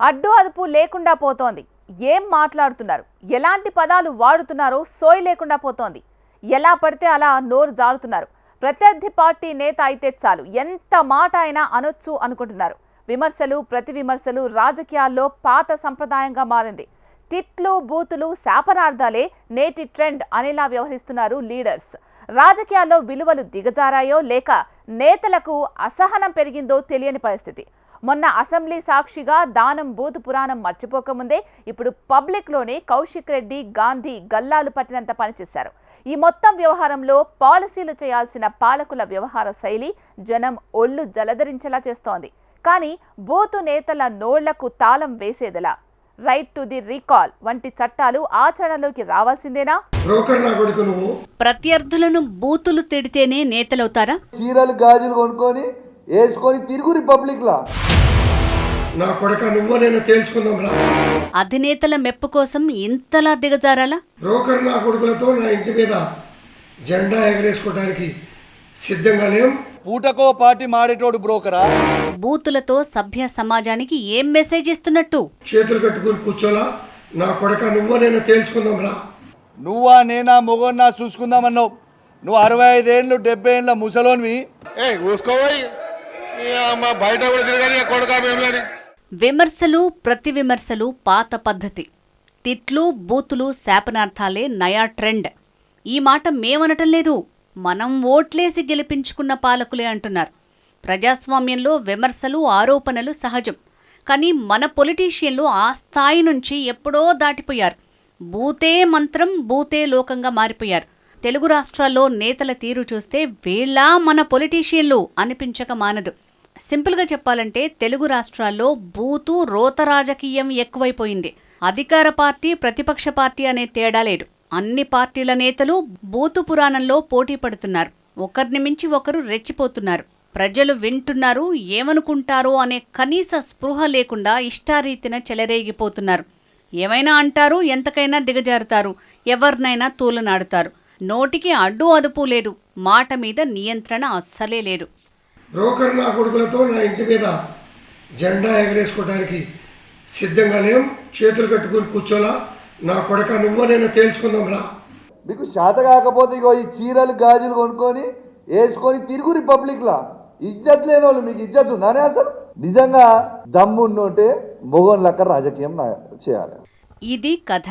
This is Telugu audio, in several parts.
అడ్డు అదుపు లేకుండా పోతోంది. ఏం మాట్లాడుతున్నారు? ఎలాంటి పదాలు వాడుతున్నారో సోయి లేకుండా పోతోంది. ఎలా పడితే అలా నోరు జారుతున్నారు. ప్రత్యర్థి పార్టీ నేత అయితే చాలు. ఎంత మాట అయినా అనొచ్చు అనుకుంటున్నారు. విమర్శలు ప్రతి విమర్శలు రాజకీయాల్లో పాత సంప్రదాయంగా మారింది. తిట్లు బూతులు శాపనార్థాలే నేటి ట్రెండ్ అనేలా వ్యవహరిస్తున్నారు లీడర్స్. రాజకీయాల్లో విలువలు దిగజారాయో లేక నేతలకు అసహనం పెరిగిందో తెలియని పరిస్థితి. మొన్న అసెంబ్లీ సాక్షిగా దానం బూత్ పురాణం మర్చిపోకముందే ఇప్పుడు పబ్లిక్లోనే కౌశిక్ రెడ్డి గాంధీ గల్లాలు పట్టినంత పనిచేశారు ఈ మొత్తం వ్యవహారంలో పాలసీలు చేయాల్సిన పాలకుల వ్యవహార శైలి జనం ఒళ్ళు జలధరించేలా చేస్తోంది. కానీ బూతు నేతల నోళ్ళకు తాళం వేసేదెలా? రైట్ టు ది రీకాల్ వంటి చట్టాలు ఆచరణలోకి రావాల్సిందేనా? ప్రత్యర్థులను బూతులు తిడితేనే నేతలవుతారా? చీరలు గాజులు కొనుక్కొని వేసుకొని తిరుగు రిపబ్లిక్లా. నా కొడక నువ్వు నేను తేల్చుకుందాం రా. అధినేతల మెప్పు కోసం ఇంతలా దిగజారాలా? బ్రోకర్ నా కొడుకులతో నా ఇంటి మీద జెండా ఎగరేసుకోవడానికి సిద్ధంగా లేం. పూటకో పార్టీ మాడేటోడు బ్రోకరా? బూతులతో సభ్య సమాజానికి ఏం మెసేజ్ ఇస్తున్నట్టు? చేతులు కట్టుకుని కూర్చోలా. నా కొడక నువ్వు నేను తేల్చుకుందాం రా. నువ్వా నేనా మొగన్నా చూసుకుందామన్నావు. నువ్వు అరవై ఐదేళ్ళు డెబ్బై ఏళ్ళ ముసలోనివి. ఏ మా బయట కూడా తిరగని కొడుకా మేము విమర్శలు ప్రతి విమర్శలు పాత పద్ధతి. తిట్లు బూతులు శాపనార్థాలే నయా ట్రెండ్. ఈ మాట మేమనటం లేదు. మనం ఓట్లేసి గెలిపించుకున్న పాలకులే అంటున్నారు. ప్రజాస్వామ్యంలో విమర్శలు ఆరోపణలు సహజం. కానీ మన పొలిటీషియన్లు ఆ స్థాయి నుంచి ఎప్పుడో దాటిపోయారు. బూతే మంత్రం బూతే లోకంగా మారిపోయారు. తెలుగు రాష్ట్రాల్లో నేతల తీరు చూస్తే వీళ్ళా మన పొలిటీషియన్లు అనిపించక మానదు. సింపుల్గా చెప్పాలంటే తెలుగు రాష్ట్రాల్లో బూతు రోత రాజకీయం ఎక్కువైపోయింది. అధికార పార్టీ ప్రతిపక్ష పార్టీ అనే తేడా లేదు. అన్ని పార్టీల నేతలు బూతు పురాణంలో పోటీ పడుతున్నారు. ఒకరిని మించి ఒకరు రెచ్చిపోతున్నారు. ప్రజలు వింటున్నారు ఏమనుకుంటారో అనే కనీస స్పృహ లేకుండా ఇష్టారీతిన చెలరేగిపోతున్నారు. ఏమైనా అంటారు ఎంతకైనా దిగజారుతారు ఎవరినైనా తూలనాడుతారు. నోటికి అడ్డు అదుపు లేదు. మాట మీద నియంత్రణ అస్సలే లేదు. బ్రోకర్ నా కొడుకులతో నా ఇంటి మీద జెండా ఎగరేసుకోవడానికి సిద్ధంగా లేం. చేతులు కట్టుకుని కూర్చోలా. నా కొడక నువ్వు నేను తేల్చుకుందాం రా. మీకు శాత కాకపోతే ఇగో ఈ చీరలు గాజులు కొనుక్కొని వేసుకొని తిరుగు రిపబ్లిక్లా ఇజ్జత్ లేని వాళ్ళు మీకు ఇజ్జత్ ఉందానే అసలు? నిజంగా దమ్మున్నోటే మొగన్ లెక్క రాజకీయం చేయాలి. ఇది కథ.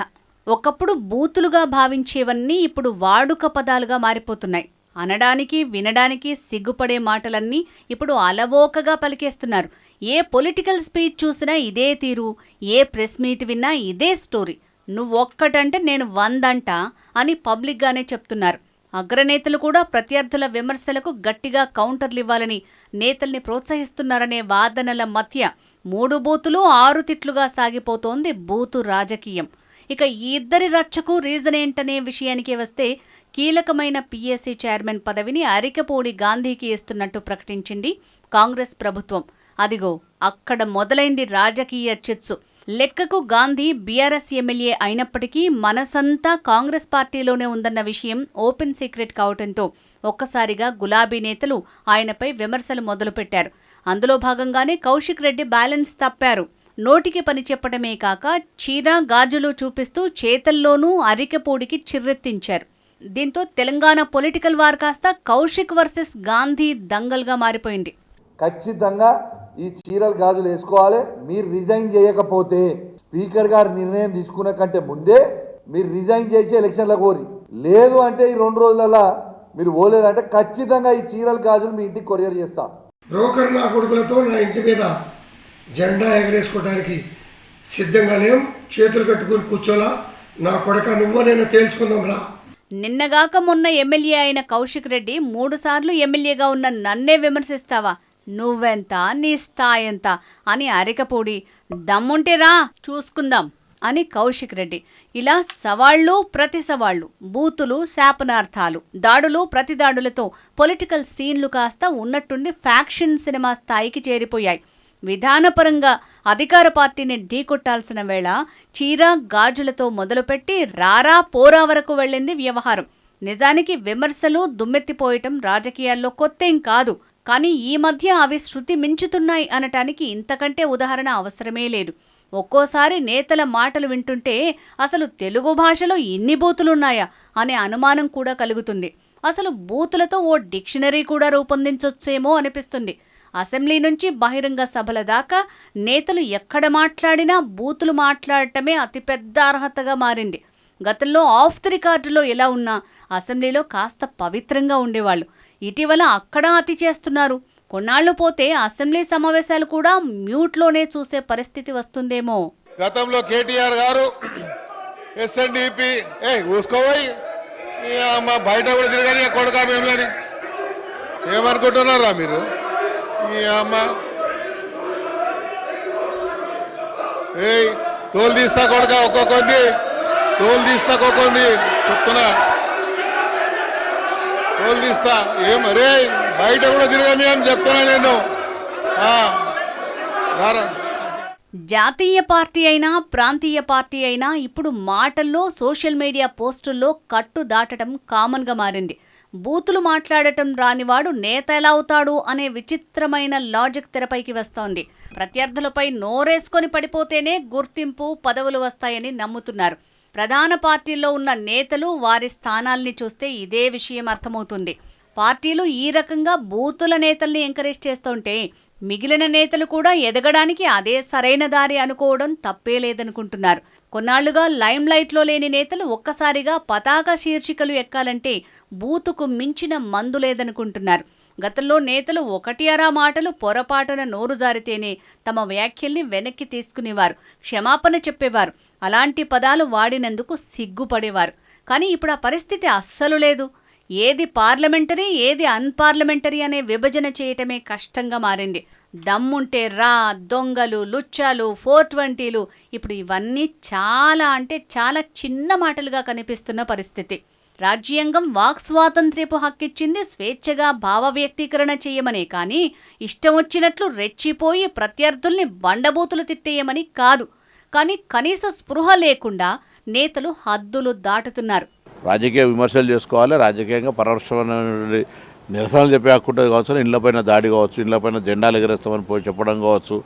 ఒకప్పుడు బూతులుగా భావించేవన్నీ ఇప్పుడు వాడుక పదాలుగా మారిపోతున్నాయి. అనడానికి వినడానికి సిగ్గుపడే మాటలన్నీ ఇప్పుడు అలవోకగా పలికేస్తున్నారు. ఏ పొలిటికల్ స్పీచ్ చూసినా ఇదే తీరు ఏ ప్రెస్ మీట్ విన్నా ఇదే స్టోరీ. నువ్వొక్కటంటే నేను వందంట అని పబ్లిక్గానే చెప్తున్నారు. అగ్రనేతలు కూడా ప్రత్యర్థుల విమర్శలకు గట్టిగా కౌంటర్లివ్వాలని నేతల్ని ప్రోత్సహిస్తున్నారనే వాదనల మధ్య మూడు బూతులు ఆరు తిట్లుగా సాగిపోతోంది బూతు రాజకీయం. ఇక ఈ ఇద్దరి రచ్చకు రీజన్ ఏంటనే విషయానికి వస్తే కీలకమైన పీఎస్సీ చైర్మన్ పదవిని అరికపూడి గాంధీకి ఇస్తున్నట్టు ప్రకటించింది కాంగ్రెస్ ప్రభుత్వం. అదిగో అక్కడ మొదలైంది రాజకీయ చిత్సు. లెక్కకు గాంధీ బీఆర్ఎస్ ఎమ్మెల్యే అయినప్పటికీ మనసంతా కాంగ్రెస్ పార్టీలోనే ఉందన్న విషయం ఓపెన్ సీక్రెట్ కావటంతో ఒక్కసారిగా గులాబీ నేతలు ఆయనపై విమర్శలు మొదలుపెట్టారు. అందులో భాగంగానే కౌశిక్ రెడ్డి బ్యాలెన్స్ తప్పారు. నోటికి పని చెప్పడమే కాక చీర గాజులు చూపిస్తూ చేతల్లోనూ అరికెపూడికి చిర్రెత్తించారు. దీంతో తెలంగాణ పొలిటికల్ వార్ కాస్త కౌశిక్ వర్సెస్ గాంధీ దంగల్గా మారిపోయింది. ఖచ్చితంగా ఈ చీరలు గాజులు వేసుకోవాలి. మీరు రిజైన్ చేయకపోతే స్పీకర్ గారు నిర్ణయం తీసుకున్న కంటే ముందే మీరు రిజైన్ చేసి ఎలక్షన్లకు కోరి లేదు అంటే ఈ రెండు రోజులలో మీరు పోలేదంటే ఖచ్చితంగా ఈ చీరలు గాజులు మీ ఇంటికి కొరియర్ చేస్తా. బ్రోకర్ నా కొడుకులతో నా ఇంటి మీద జెండా ఎగరేసుకోవడానికి సిద్ధంగా లేం. చేతులు కట్టుకుని కూర్చోలా. నా కొడక నువ్వు నేను తేల్చుకుందాం రా. నిన్నగాక మొన్న ఎమ్మెల్యే అయిన కౌశిక్ రెడ్డి మూడుసార్లు ఎమ్మెల్యేగా ఉన్న నన్నే విమర్శిస్తావా? నువ్వెంత? నీ స్థాయంత అని అరికపూడి దమ్ముంటే రా చూసుకుందాం అని కౌశిక్ రెడ్డి. ఇలా సవాళ్ళు ప్రతి సవాళ్ళు బూతులు శాపనార్థాలు దాడులు ప్రతి దాడులతో పొలిటికల్ సీన్లు కాస్త ఉన్నట్టుండి ఫ్యాక్షన్ సినిమా స్థాయికి చేరిపోయాయి. విధానపరంగా అధికార పార్టీని ఢీకొట్టాల్సిన వేళ చీర గాజులతో మొదలుపెట్టి రారా పోరా వరకు వెళ్ళింది వ్యవహారం. నిజానికి విమర్శలు దుమ్మెత్తిపోయటం రాజకీయాల్లో కొత్తేం కాదు. కానీ ఈ మధ్య అవి శృతి మించుతున్నాయి అనటానికి ఇంతకంటే ఉదాహరణ అవసరమే లేదు. ఒక్కోసారి నేతల మాటలు వింటుంటే అసలు తెలుగు భాషలో ఇన్ని బూతులున్నాయా అనే అనుమానం కూడా కలుగుతుంది. అసలు బూతులతో ఓ డిక్షనరీ కూడా రూపొందించొచ్చేమో అనిపిస్తుంది. అసెంబ్లీ నుంచి బహిరంగ సభల దాకా నేతలు ఎక్కడ మాట్లాడినా బూతులు మాట్లాడటమే అతిపెద్ద అర్హతగా మారింది. గతంలో ఆఫ్ ది రికార్డులో ఎలా ఉన్నా అసెంబ్లీలో కాస్త పవిత్రంగా ఉండేవాళ్ళు. ఇటీవల అక్కడ అతి చేస్తున్నారు. కొన్నాళ్ళు పోతే అసెంబ్లీ సమావేశాలు కూడా మ్యూట్లోనే చూసే పరిస్థితి వస్తుందేమో. గతంలో కేటీఆర్ గారు ఎస్ఎన్డిపి ఏ బయట కూడా తిరగని కొడుకా మేములని. ఏమనుకుంటున్నారా మీరు? అమ్మ ఏయ్ తోలు తీస్తా కొడుక ఒక్కొక్కొంది తోలు తీస్తా ఒక్కొక్కొంది చెప్తున్నా. తోలు తీస్తా. ఏం రే బయట కూడా తిరగని అని చెప్తున్నా నేను. జాతీయ పార్టీ అయినా ప్రాంతీయ పార్టీ అయినా ఇప్పుడు మాటల్లో సోషల్ మీడియా పోస్టుల్లో కట్టు దాటడం కామన్గా మారింది. బూతులు మాట్లాడటం రానివాడు నేత ఎలా అవుతాడు అనే విచిత్రమైన లాజిక్ తెరపైకి వస్తోంది. ప్రత్యర్థులపై నోరేసుకొని పడిపోతేనే గుర్తింపు పదవులు వస్తాయని నమ్ముతున్నారు. ప్రధాన పార్టీల్లో ఉన్న నేతలు వారి స్థానాల్ని చూస్తే ఇదే విషయం అర్థమవుతుంది. పార్టీలు ఈ రకంగా బూతుల నేతల్ని ఎంకరేజ్ చేస్తుంటే మిగిలిన నేతలు కూడా ఎదగడానికి అదే సరైన దారి అనుకోవడం తప్పే లేదనుకుంటున్నారు కొన్నాళ్ళుగా లైమ్లైట్లో లేని నేతలు ఒక్కసారిగా పతాక శీర్షికలు ఎక్కాలంటే బూతుకు మించిన మందు లేదనుకుంటున్నారు. గతంలో నేతలు ఒకటి అరా మాటలు పొరపాటున నోరు జారితేనే తమ వ్యాఖ్యల్ని వెనక్కి తీసుకునేవారు క్షమాపణ చెప్పేవారు. అలాంటి పదాలు వాడినందుకు సిగ్గుపడేవారు. కానీ ఇప్పుడు ఆ పరిస్థితి అస్సలు లేదు. ఏది పార్లమెంటరీ ఏది అన్పార్లమెంటరీ అనే విభజన చేయటమే కష్టంగా మారింది. దమ్ముంటే రా దొంగలు లుచ్చాలు ఫోర్ ట్వంటీలు ఇప్పుడు ఇవన్నీ చాలా అంటే చాలా చిన్న మాటలుగా కనిపిస్తున్న పరిస్థితి. రాజ్యాంగం వాక్ స్వాతంత్ర్యపు హక్కిచ్చింది స్వేచ్ఛగా భావ వ్యక్తీకరణ చేయమనే కానీ ఇష్టం వచ్చినట్లు రెచ్చిపోయి ప్రత్యర్థుల్ని బండబూతులు తిట్టేయమని కాదు. కానీ కనీస స్పృహ లేకుండా నేతలు హద్దులు దాటుతున్నారు. రాజకీయ విమర్శలు చేసుకోవాలి రాజకీయంగా పరోక్షమైన నిరసనలు చెప్పి హక్కు కావచ్చు ఇళ్ళపైన దాడి కావచ్చు ఇళ్ళపైన జెండాలు ఎగరేస్తామని పోయి చెప్పడం కావచ్చు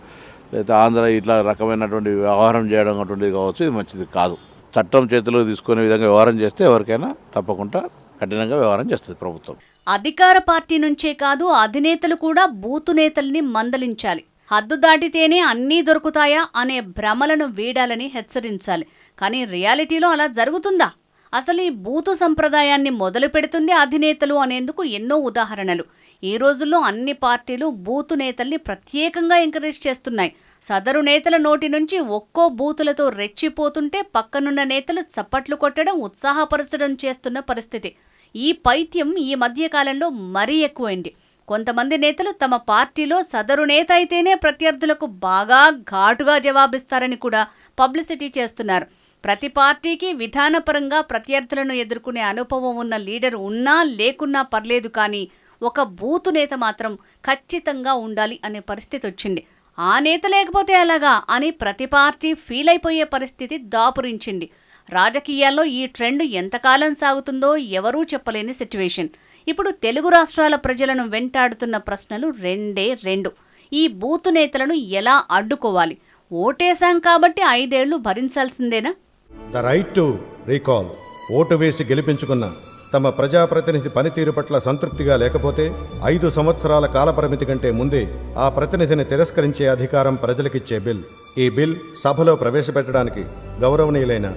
లేదా ఆంధ్ర ఇట్లా రకమైనటువంటి వ్యవహారం చేయడం అటువంటిది కావచ్చు ఇది మంచిది కాదు. చట్టం చేతిలో తీసుకునే విధంగా వ్యవహారం చేస్తే ఎవరికైనా తప్పకుండా కఠినంగా వ్యవహారం చేస్తుంది ప్రభుత్వం. అధికార పార్టీ నుంచే కాదు అధినేతలు కూడా బూతు నేతల్ని మందలించాలి. హద్దు దాటితేనే అన్నీ దొరుకుతాయా అనే భ్రమలను వీడాలని హెచ్చరించాలి. కానీ రియాలిటీలో అలా జరుగుతుందా? అసలు ఈ బూతు సంప్రదాయాన్ని మొదలు పెడుతుంది అధినేతలు అనేందుకు ఎన్నో ఉదాహరణలు. ఈ రోజుల్లో అన్ని పార్టీలు బూతు నేతల్ని ప్రత్యేకంగా ఎంకరేజ్ చేస్తున్నాయి. సదరు నేతల నోటి నుంచి ఒక్కో బూతులతో రెచ్చిపోతుంటే పక్కనున్న నేతలు చప్పట్లు కొట్టడం ఉత్సాహపరచడం చేస్తున్న పరిస్థితి. ఈ పైత్యం ఈ మధ్యకాలంలో మరీ ఎక్కువైంది. కొంతమంది నేతలు తమ పార్టీలో సదరు నేత అయితేనే ప్రత్యర్థులకు బాగా ఘాటుగా జవాబిస్తారని కూడా పబ్లిసిటీ చేస్తున్నారు. ప్రతి పార్టీకి విధానపరంగా ప్రత్యర్థులను ఎదుర్కొనే అనుభవం ఉన్న లీడర్ ఉన్నా లేకున్నా పర్లేదు కానీ ఒక బూతు నేత మాత్రం ఖచ్చితంగా ఉండాలి అనే పరిస్థితి వచ్చింది. ఆ నేత లేకపోతే అలాగా అని ప్రతి పార్టీ ఫీల్ అయిపోయే పరిస్థితి దాపురించింది. రాజకీయాల్లో ఈ ట్రెండ్ ఎంతకాలం సాగుతుందో ఎవరూ చెప్పలేని సిచ్యువేషన్ ఇప్పుడు తెలుగు రాష్ట్రాల ప్రజలను వెంటాడుతున్న ప్రశ్నలు రెండే రెండు. ఈ బూతు నేతలను ఎలా అడ్డుకోవాలి? ఓటేశాం కాబట్టి ఐదేళ్ళు భరించాల్సిందేనా? The right to recall vote వేసి గెలిపించుకున్న తమ ప్రజాప్రతినిధి పనితీరు పట్ల సంతృప్తిగా లేకపోతే ఐదు సంవత్సరాల కాలపరిమితి కంటే ముందే ఆ ప్రతినిధిని తిరస్కరించే అధికారం ప్రజలకిచ్చే బిల్. ఈ బిల్ సభలో ప్రవేశపెట్టడానికి గౌరవనీయులైన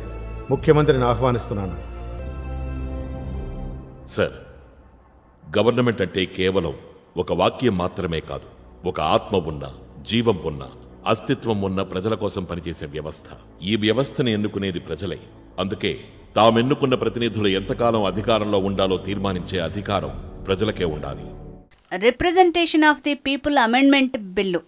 ముఖ్యమంత్రిని ఆహ్వానిస్తున్నాను. సార్ గవర్నమెంట్ అంటే కేవలం ఒక వాక్యం మాత్రమే కాదు ఒక ఆత్మ ఉన్న జీవం ఉన్న అస్తిత్వం ఉన్న ప్రజల కోసం పనిచేసే వ్యవస్థ. ఈ వ్యవస్థను ఎన్నుకునేది ప్రజలే. అందుకే తామెన్నుకున్న ప్రతినిధులు ఎంతకాలం అధికారంలో ఉండాలో తీర్మానించే అధికారం ప్రజలకే ఉండాలి. Representation of the people amendment bill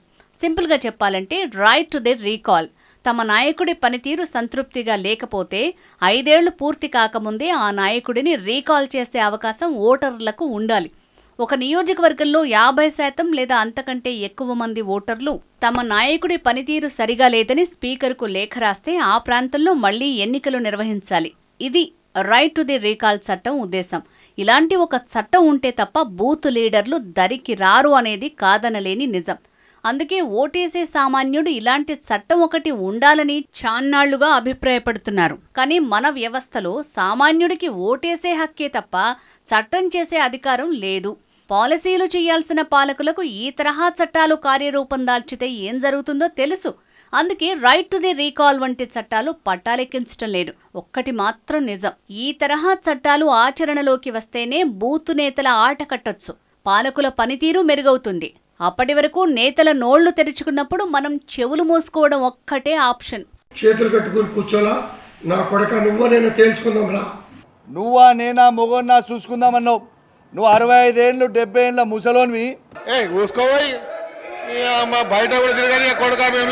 సింపుల్గా చెప్పాలంటే రైట్ టు ది రీకాల్ తమ నాయకుడి పనితీరు సంతృప్తిగా లేకపోతే ఐదేళ్ళు పూర్తి కాకముందే ఆ నాయకుడిని రీకాల్ చేసే అవకాశం ఓటర్లకు ఉండాలి. ఒక నియోజకవర్గంలో యాభై శాతం లేదా అంతకంటే ఎక్కువ మంది ఓటర్లు తమ నాయకుడి పనితీరు సరిగా లేదని స్పీకర్కు లేఖ రాస్తే ఆ ప్రాంతంలో మళ్ళీ ఎన్నికలు నిర్వహించాలి. ఇది రైట్ టు ది రీకాల్ చట్టం ఉద్దేశం. ఇలాంటి ఒక చట్టం ఉంటే తప్ప బూత్ లీడర్లు దరికి రారు అనేది కాదనలేని నిజం. అందుకే ఓటేసే సామాన్యుడు ఇలాంటి చట్టం ఒకటి ఉండాలని చాన్నాళ్ళుగా అభిప్రాయపడుతున్నారు. కానీ మన వ్యవస్థలో సామాన్యుడికి ఓటేసే హక్కే తప్ప చట్టం చేసే అధికారం లేదు. పాలసీలు చేయాల్సిన పాలకులకు ఈ తరహా చట్టాలు కార్యరూపం దాల్చితే ఏం జరుగుతుందో తెలుసు. అందుకే రైట్ టు ది రీకాల్ వంటి చట్టాలు పట్టాలెక్కించటం లేదు. ఒక్కటి మాత్రం నిజం. ఈ తరహా చట్టాలు ఆచరణలోకి వస్తేనే బూతు నేతల ఆట కట్టొచ్చు. పాలకుల పనితీరు మెరుగవుతుంది. అప్పటి వరకు నేతల నోళ్ళు తెరుచుకున్నప్పుడు మనం చెవులు మూసుకోవడం ఒక్కటే ఆప్షన్. చేతులు కట్టుకుని కూర్చోలా నా కొడక నువ్వు నేను తేల్చుకుందాం రా. నువ్వా నేనా మొగన్నా చూసుకుందామన్నావు. నువ్వు అరవై ఐదేళ్ళు డెబ్బై ఏళ్ళ ముసలోనివి. ఏ ఊసుకోపోయి బయట కూడా తిరగని కొడుకా మేము